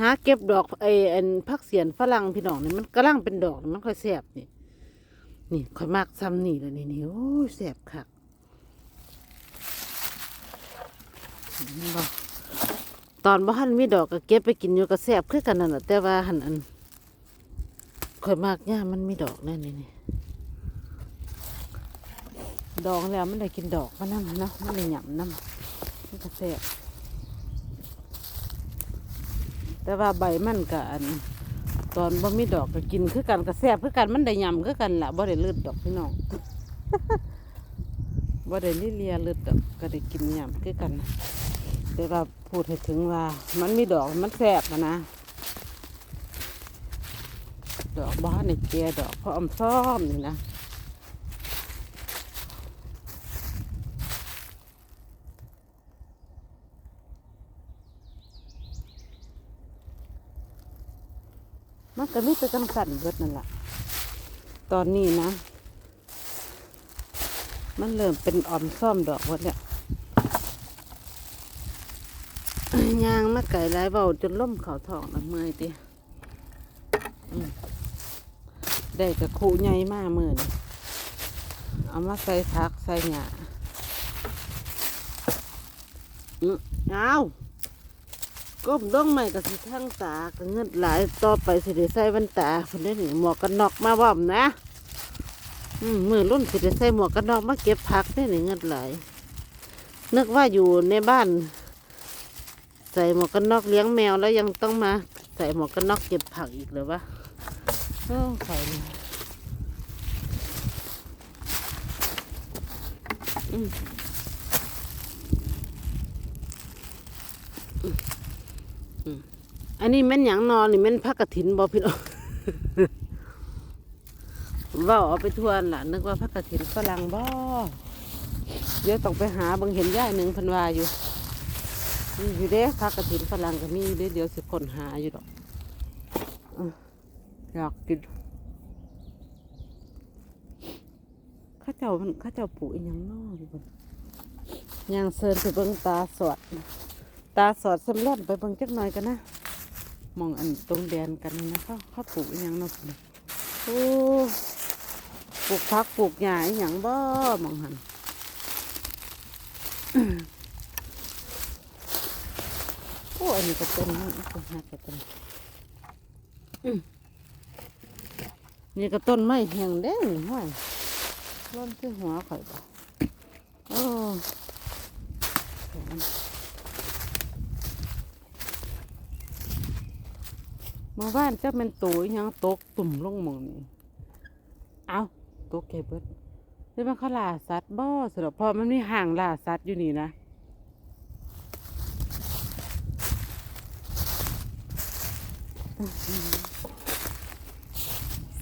หาเก็บดอกไอ้อันผักเสียนฝรั่งพี่น้องนี่มันกำลังเป็นดอกมันค่อยแสบนี่นี่ค่อยมากซ้ำนี่เลยนี่นี่โอ้ยแสบคักตอนบ่หันมีดอกก็เก็บไปกินอยู่ก็แสบคือกันนั่นแหละแต่ว่าหันอันค่อยมากย่ามมันมีดอกแน่นี่นี่ดอกแล้วมันได้กินดอกมันน้ำนะมันได้หยำน้ำมันก็แสบ แต่ว่าใบมันก็อันตอนบ่มีดอกก็กินคือกันก็แซ่บคือกันมันได้ยำคือกันล่ะบ่ได้ลืดดอกพี่น้องบ่ได้ลิเลียลืดดอกก็ได้กินยำคือกันแต่ว่าพูดให้ถึงว่า มันมีดอกมันแซ่บอะนะดอกบ้านในเจียดอกพราะอมซ้อมนี่นะ มันก็มีแต่จังสั่นเบิดนั่นแหละตอนนี้นะ มันเริ่มเป็นอ่อมซ่อมดอกหมดแล้วยยางมาไก่ไรเบาจนล่มเขาทองละเมื่อยติได้กับขู่ใหญ่มากมือนเอามาใส่ผักใส่หญ้าอืมเอา ก้มต้องใหม่กับสิทั้งตาก็เงินหลายต่อไปสิได้ใส่แวันตาคนนี้หนี่หมวกกันนอกมาบ่อมนะอืมมือรุ่นสิได้ใส่หมวกกันนอกมาเก็บผักได้หนึ่งเงินหลายนึกว่าอยู่ในบ้าน ใส่หมวกกันนอกเลี้ยงแมวแล้วยังต้องมา ใส่หมวกกันนอกเก็บผักอีกหรือวะอ้ใส่เลยอืม อันนี้แม่นหยังนอนนี่แม่นพักกระถินบอพี่น้องว่าเอาไปทวนล่ะ นึกว่าพักกระถินฝรั่งบ่เดี๋ยวต้องไปหาบางเห็นย่ายหนึ่งพันวาอยู่มีอยู่เด้พักกระถินฝรั่งก็มีเด้เดี๋ยวสิคนหาอยู่ดอกอยากกินข้าเจ้ามันข้าเจ้าปลูกอีหยังน้ออยู่บนยางเซินไปเบิ่งตาสอด ตาสอดสำเร็จไปเบิ่งจักหน่อยกันนะมองอันตรงแดนกันนี่นะเขาเขาปลูกอีหยังนู่นโอ้ปลูกพักปลูกหญ้าอีหยังบ่มองหันโอ้อันนี้ก็ต้นนะต้นหักก็ต้นอืมนี่ก็ต้นไม้แห้งเด้งห้วยร่นที่หัวข่อยบ่โอ้แข็งเมื่อวานจะเป็นตัวยังตกตุ่มลงมองนี่เอาตกเก็บเบิดนี่มันเขาล่าสัตว์บ่สำหรับพอมันมีห่างล่าสัตว์อยู่นี่นะ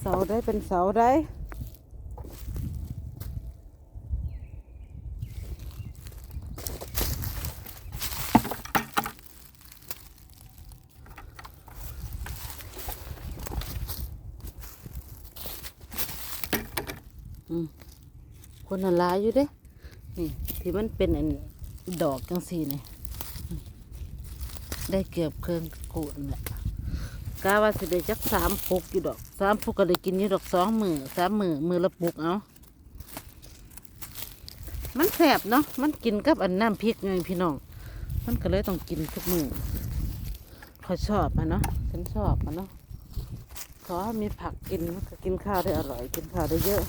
เสาได้เป็นเสาได้ คนละลายอยู่เด้นี่ที่มันเป็นอันดอกจังสีนี่อืมได้เกือบเครื่องกูนแหละกาว่าสิได้จักสามปุกอยู่ดอกสามปุกก็ได้กินอยู่ดอกสองมือสามมือมือละปุกเอามันแสบเนาะมันกินกับอันน้ำพริกไงพี่น้อง มันก็เลยต้องกินทุกมือพอชอบมันเนาะฉันชอบมันเนาะขอมีผักกินมันก็กินข้าวได้อร่อย กินข้าวได้เยอะ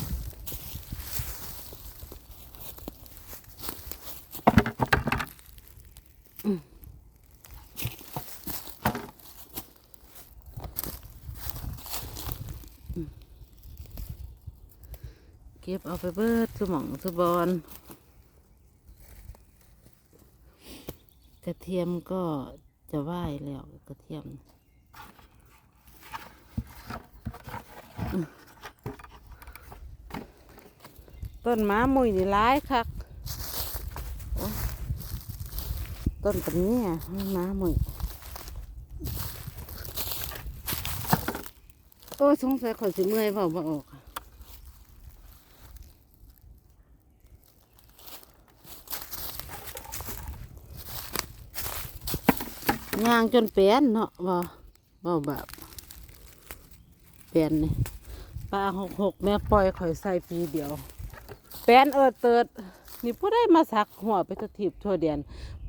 เก็บเอาไปเบิดสมองสบอนกระเทียมก็จะไหวแล้วกระเทียมต้นม้ามุยนี่ร้ายคักต้นกันนี่ยม้ามุยโอ้สงสัยขอสิเมื่อยเปล่าบ่ออก ย่างจนเปลี่ยนเนาะบ่บ่แบบเปลี่ยนนี่ปลาหกหกแม่ปล่อยข่อยใส่ปีเดียวแปนเออเติดนี่ผู้ได้มาสักหัวไปตะทีบทั่วเดียน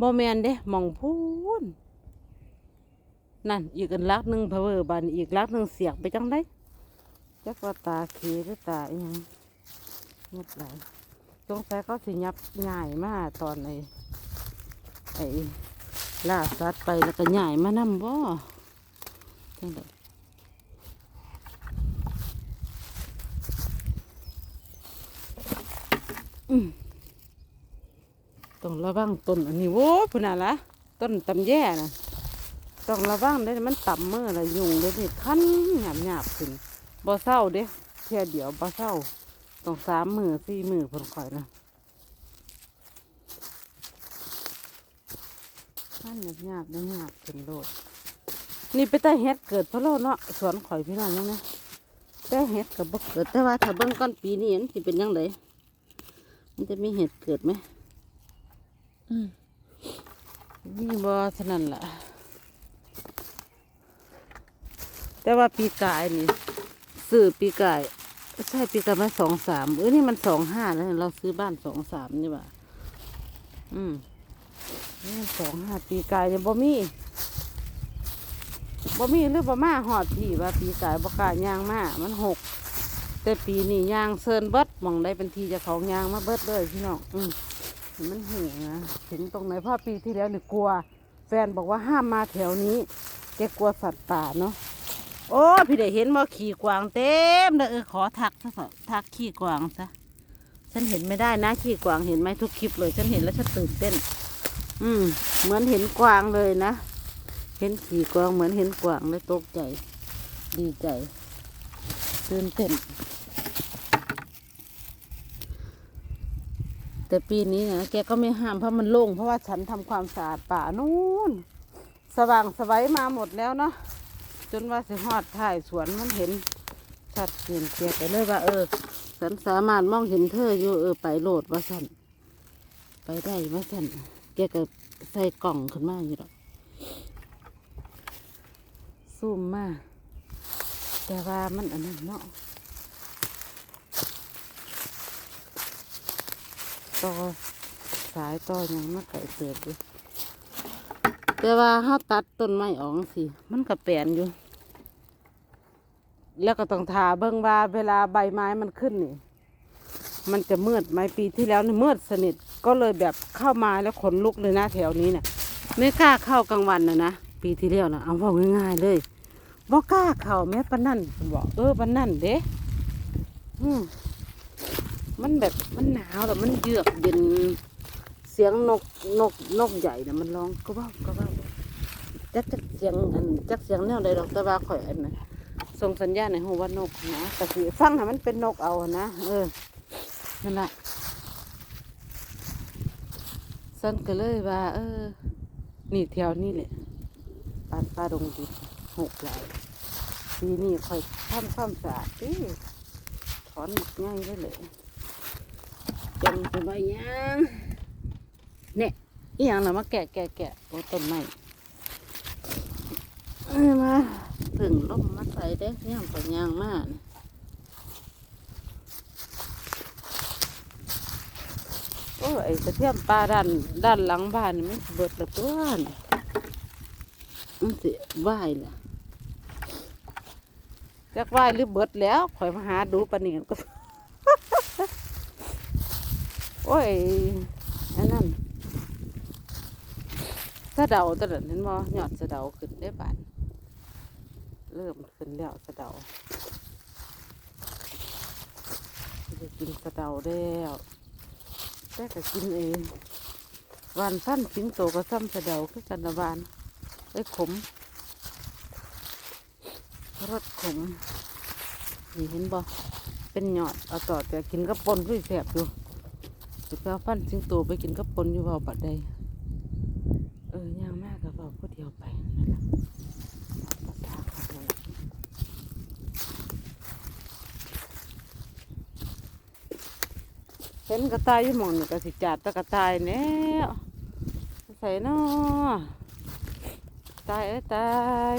บ่แมนเด้มองพูนนั่นอีกอันลักหนึ่งเพเวอร์บานอีกลักหนึ่งเสียกไปจังได้จักว่าตาเคหรือตาอีหยังงดไหลายสงสัยเขาสิยับง่ายมากตอนไอ้ไอ้ ล่าสัตว์ไปแล้วก็ง่ายมานำบ่จังไดต้องระวังต้นอันนี้โว้พุ่นน่ะละต้นตำแย่นะต้องระวังได้มันต่ำมือละยุงเลยนี่คันหยาบหยาบขึ้นบ่เศร้าเด้แค่เดียวบ่เศร้าต้องสามมือสี่มือเพิ่นข่อยนะ คันหยาบหยาบๆหยาบๆขึ้นโลด นี่ไปแต่เฮ็ดเกิดเพราะเราเนาะสวนข่อยพี่น้องยังไงแต่เฮ็ดกับบ่เกิดแต่ว่าถ้าเบิ่งก้อนปีนี้มันสิเป็นยังไงมันจะมีเห็ดเกิดไหมอืมนี่บอเท่านั้นล่ะแต่ว่าปีกายนี่ซื้อปีกายใช่ปีกายมาสองสามเอ้ยนี่มันสองห้าแล้วเราซื้อบ้านสองสามนี่บ่าอืมนี่มัน สองห้าปีกายเนี่ยบ่มีบ่มีหรือบ่มาหอดที่ว่าปีกายบ่กล้ายางมามันหกแต่ปีนี้ยางเซินเบิดมองได้เป็นทีจะของยางมาเบิดเลยพี่น้องอืมมันหิวนะถึงตรงไหนเพ่อปีที่แล้วนี่กลัว แฟนบอกว่าห้ามมาแถวนี้แกกลัวสัตว์ป่าเนาะโอ้พี่ได้เห็นว่าขี่กวางเต็มเลยเออขอทักซะเถอะทักขี่กวางซะฉันเห็นไม่ได้นะขี่กวางเห็นไหมทุกคลิปเลย ฉันเห็นแล้วฉันตื่นเต้น อืม เหมือนเห็นกวางเลยนะ เห็นขี่กวางเหมือนเห็นกวางเลยตกใจ ดีใจตื่นเต้นแต่ปีนี้นะแกก็ไม่ห้ามเพราะมันโล่งเพราะว่าฉันทำความสะอาดป่านู่นสว่างสวัยมาหมดแล้วเนาะจนว่าสิฮอดถ่ายสวนมันเห็นชัดเจนแกไปเลยว่า เออฉันสามารถมองเห็นเธออยู่เออไปโหลดว่าสันไปได้ว่าสัน แกก็ใส่กล่องขึ้นมาอยู่หรอกซูมมาแต่ว่ามันอันนั้นเนาะต่อสายต่อยังมาไก่เติบอยู่แต่ว่าถ้าตัดต้นไม้ออกสิมันก็แปลนอยู่ แล้วก็ต้องทาเบิ่งว่าเวลาใบไม้มันขึ้นนี่ มันจะมืดไหมปีที่แล้วนี่มืดสนิท ก็เลยแบบเข้ามาแล้วขนลุกเลยนะแถวนี้เนี่ยไม่กล้าเข้ากลางวันนะนะปีที่แล้วนะเอาว่าง่ายๆเลยบ่กล้าเข้าแม้ปานนั่นบอกเออปานนั่นเด้อืมมันแบบมันหนาวแต่มันเยือกเย็นเสียงนกนกนกใหญ่นะมันร้องก็ว่าก็ว่าจักจักเสียงอันจักเสียงแนวใดดอกต่ว่าข่อยอันนะส่งสัญญาณในหูว่านกนะแต่สิฟังให้มันเป็นนกเอานะเออนั่นแหละ นก็เลยว่า เออ นี่แถวนี้แหละปานปลาดงดิบหกหลายปีนี้ข่อยทำความสะอาดดิถอนหมดง่ายเลยเลยจังจะไปยังเนี่ยอีหยังน่ะมาแกะแกะแกะโอ้ต้นไม้เอ้ยมาถึงลมมาใส่เด้ย่างไปย่างมานี่โอ้ย ไอ้กระเทียมปลาด้านด้านหลังบ้านมันเบิดละตัวนี่มันสิว่ายล่ะจักว่ายหรือเบิดแล้วข่อยมาหาดูปานนี้ก็โอ้ยอันนั้นสะเดาตะเดินเห็นบ่ยอดสะเดาขึ้นได้บานเริ่มขึ้นแล้วสะเดาจะกินสะเดาแล้ว แต่ก็กินเองวันสั้นสิงโตก็ซ้ำสะเดาคือกันนะบานไอ้ขมรสขมนี่เห็นบ่เป็นหยอดเอาต่อแต่กินกระปนด้วยแสบอยู่สุดแล้วฟันสิงโตไปกินกระปนอยู่เบาปัดใดเออย่างมากกับเบาผู้เดียวไปนั่นแหละปัดทางเขาไป เห็นกระต่ายอยู่หมองนี่ก็สิจัดตะกระต่ายแน่ใส่เนาะตายเอ้ยตาย